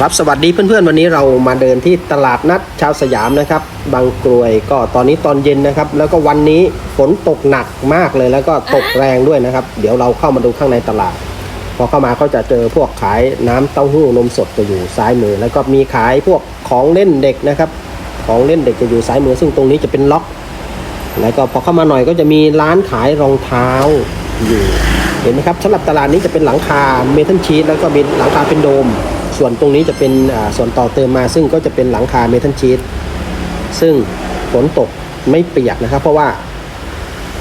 ครับสวัสดีเพื่อนๆ วันนี้เรามาเดินที่ตลาดนัดชาวสยามนะครับ บางกรวยก็ตอนนี้ตอนเย็นนะครับ แล้วก็วันนี้ฝนตกหนักมากเลยแล้วก็ตกแรงด้วยนะครับ เดี๋ยวเราเข้ามาดูข้างในตลาด พอเข้ามาก็จะเจอพวกขายน้ำเต้าหู้นมสดจะอยู่ซ้ายมือ แล้วก็มีขายพวกของเล่นเด็กนะครับ ของเล่นเด็กจะอยู่ซ้ายมือ ซึ่งตรงนี้จะเป็นล็อก แล้วก็พอเข้ามาหน่อยก็จะมีร้านขายรองเท้าอยู่เห็นไหมครับสำหรับตลาดนี้จะเป็นหลังคาเมทัลชีตแล้วก็มีหลังคาเป็นโดม ส่วนตรงนี้จะเป็นส่วนต่อเติมมา ซึ่งก็จะเป็นหลังคาเมทัลชีตซึ่งฝนตกไม่เปียกนะครับ เพราะว่า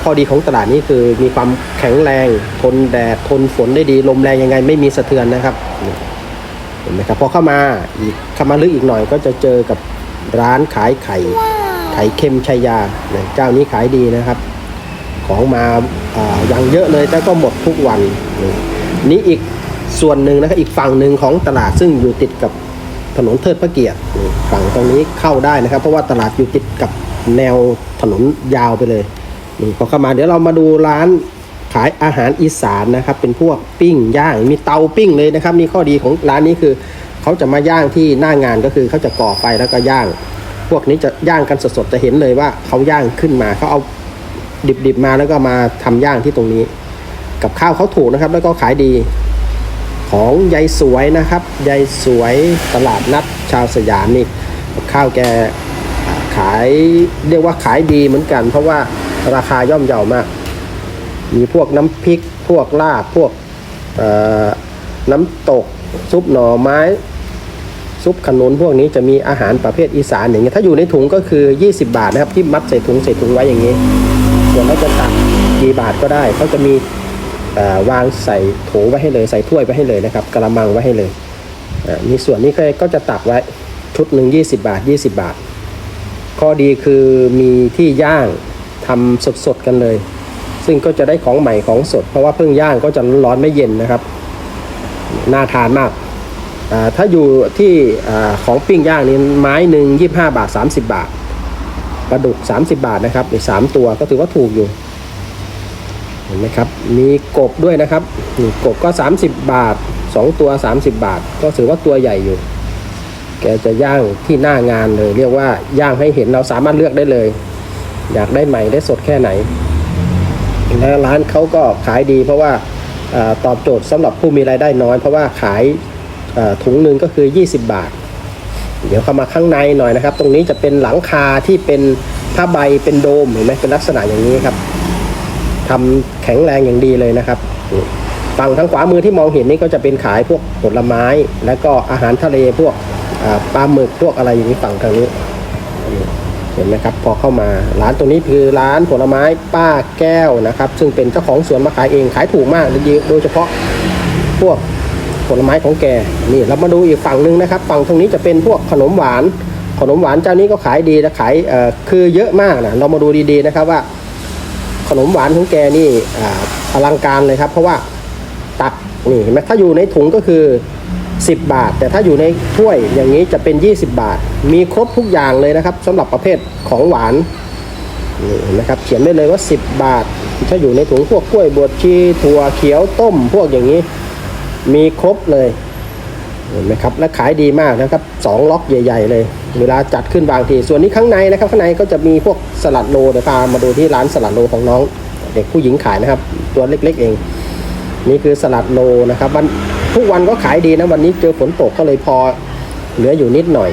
ข้อดีของตลาดนี้คือมีความแข็งแรง ทนแดดทนฝนได้ดี ลมแรงยังไงไม่มีสะเทือนนะครับเห็นไหมครับพอเข้ามาอีกเข้ามาลึกอีกหน่อยก็จะเจอกับร้านขายไข่ไข่เค็มชัยยาเนี่ยเจ้านี้ขายดีนะครับ ของมาออย่างเยอะเลยแต่ก็หมดทุกวันนี่อีก ส่วนหนึ่งนะครับอีกฝั่งหนึ่งของตลาดซึ่งอยู่ติดกับถนนเทิดพระเกียรติฝั่งตรงนี้เข้าได้นะครับ เพราะว่าตลาดอยู่ติดกับแนวถนนยาวไปเลยนี่พอเข้ามาเดี๋ยวเรามาดูร้านขายอาหารอีสานนะครับ เป็นพวกปิ้งย่างมีเตาปิ้งเลยนะครับนี่ข้อดีของร้านนี้คือเขาจะมาย่างที่หน้างานก็คือเขาจะก่อไฟแล้วก็ย่าง พวกนี้จะย่างกันสดๆจะเห็นเลยว่าเขาย่างขึ้นมาเขาเอาดิบๆมาแล้วก็มาทำย่างที่ตรงนี้ กับข้าวเขาถูกนะครับ แล้วก็ขายดี ของยายสวยนะครับยายสวยตลาดนัดชาวสยามนี่ข้าวแก่ขายเรียกว่าขายดีเหมือนกัน เพราะว่าราคาย่อมเยาวมาก มีพวกน้ำพริก พวกลาบพวกน้ำตกซุปหน่อไม้ ซุปขนุนพวกนี้จะมีอาหารประเภทอีสานอย่างเงี้ยถ้าอยู่ในถุงก็คือ 20 บาทนะครับที่มัดใส่ถุงใส่ถุงไว้อย่างนี้ ส่วนเขาจะตักกี่บาทก็ได้เขาจะมี วางใส่โถไว้ให้เลยใส่ถ้วยไว้ให้เลยนะครับกระมังไว้ให้เลยมีส่วนนี้ก็จะตักไว้ชุดหนึ่ง20 บาท 20 บาท ข้อดีคือมีที่ย่างทำสดๆกันเลย ซึ่งก็จะได้ของใหม่ของสด เพราะว่าเพิ่งย่างก็จะร้อนไม่เย็นนะครับน่าทานมากถ้าอยู่ที่ของปิ้งย่างนี่ไม้หนึ่งยี่ห้าบาท 30 บาทปลาดุก 30 บาทนะครับอีกสามตัวก็ถือว่าถูกอยู่ เห็นไหมครับ มีกบด้วยนะครับนี่กบก็ 30 บาท 2 ตัว 30 บาท ก็ถือว่าตัวใหญ่อยู่ แกจะย่างที่หน้างานเลย เรียกว่าย่างให้เห็นเราสามารถเลือกได้เลย อยากได้ใหม่ได้สดแค่ไหน แล้วร้านเขาก็ขายดีเพราะว่าอตอบโจทย์สำหรับผู้มีรายได้น้อย เพราะว่าขายถุงหนึ่งก็คือ 20 บาท เดี๋ยวเข้ามาข้างในหน่อยนะครับ ตรงนี้จะเป็นหลังคาที่เป็นผ้าใบเป็นโดมเห็นไหมเป็นลักษณะอย่างนี้ครับ ทำแข็งแรงอย่างดีเลยนะครับฝั่งทางขวามือที่มองเห็นนี่ก็จะเป็นขายพวกผลไม้ แล้วก็อาหารทะเลพวกปลาหมึกพวกอะไรอย่างนี้ฝั่งทางนี้เห็นไหมครับพอเข้ามาร้านตรงนี้คือร้านผลไม้ป้าแก้วนะครับ ซึ่งเป็นเจ้าของสวนมาขายเองขายถูกมากโดยเฉพาะพวกผลไม้ของแกนี่เรามาดูอีกฝั่งหนึ่งนะครับ ฝั่งตรงนี้จะเป็นพวกขนมหวาน ขนมหวานเจ้านี้ก็ขายดีและขายคือเยอะมากนะเรามาดูดีๆนะครับว่า ขนมหวานของแกนี่อลังการเลยครับ เพราะว่าตักนี่เห็นไหมถ้าอยู่ในถุงก็คือ 10 บาท แต่ถ้าอยู่ในถ้วยอย่างนี้จะเป็น 20 บาท มีครบทุกอย่างเลยนะครับสำหรับประเภทของหวานนี่นไหมครับเขียนไว้เลยว่า 10 บาท ถ้าอยู่ในถุงพวกกล้วยบวชชีถั่วเขียวต้มพวกอย่างนี้ มีครบเลย เห็นไหมครับและขายดีมากนะครับสองล็อกใหญ่ ๆ เลย เวลาจัดขึ้นบางที ส่วนนี้ข้างในนะครับข้างในก็จะมีพวกสลัดโลเดี๋ยวพามาดูที่ร้านสลัดโลของน้อง เด็กผู้หญิงขายนะครับ ตัวเล็กๆเอง นี่คือสลัดโลนะครับวันทุกวันก็ขายดีนะวันนี้เจอฝนตกก็เลยพอเหลืออยู่นิดหน่อย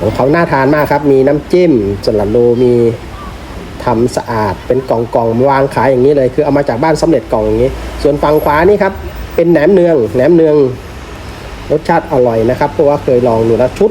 ของเขาน่าทานมากครับ มีน้ำจิ้มสลัดโลมีทำสะอาดเป็นกล่องๆวางขายอย่างนี้เลย คือเอามาจากบ้านสำเร็จกล่องอย่างนี้ ส่วนฝั่งขวานี่ครับเป็นแหนมเนืองแหนมเนือง รสชาติอร่อยนะครับ เพราะว่าเคยลองดูแล้วชุด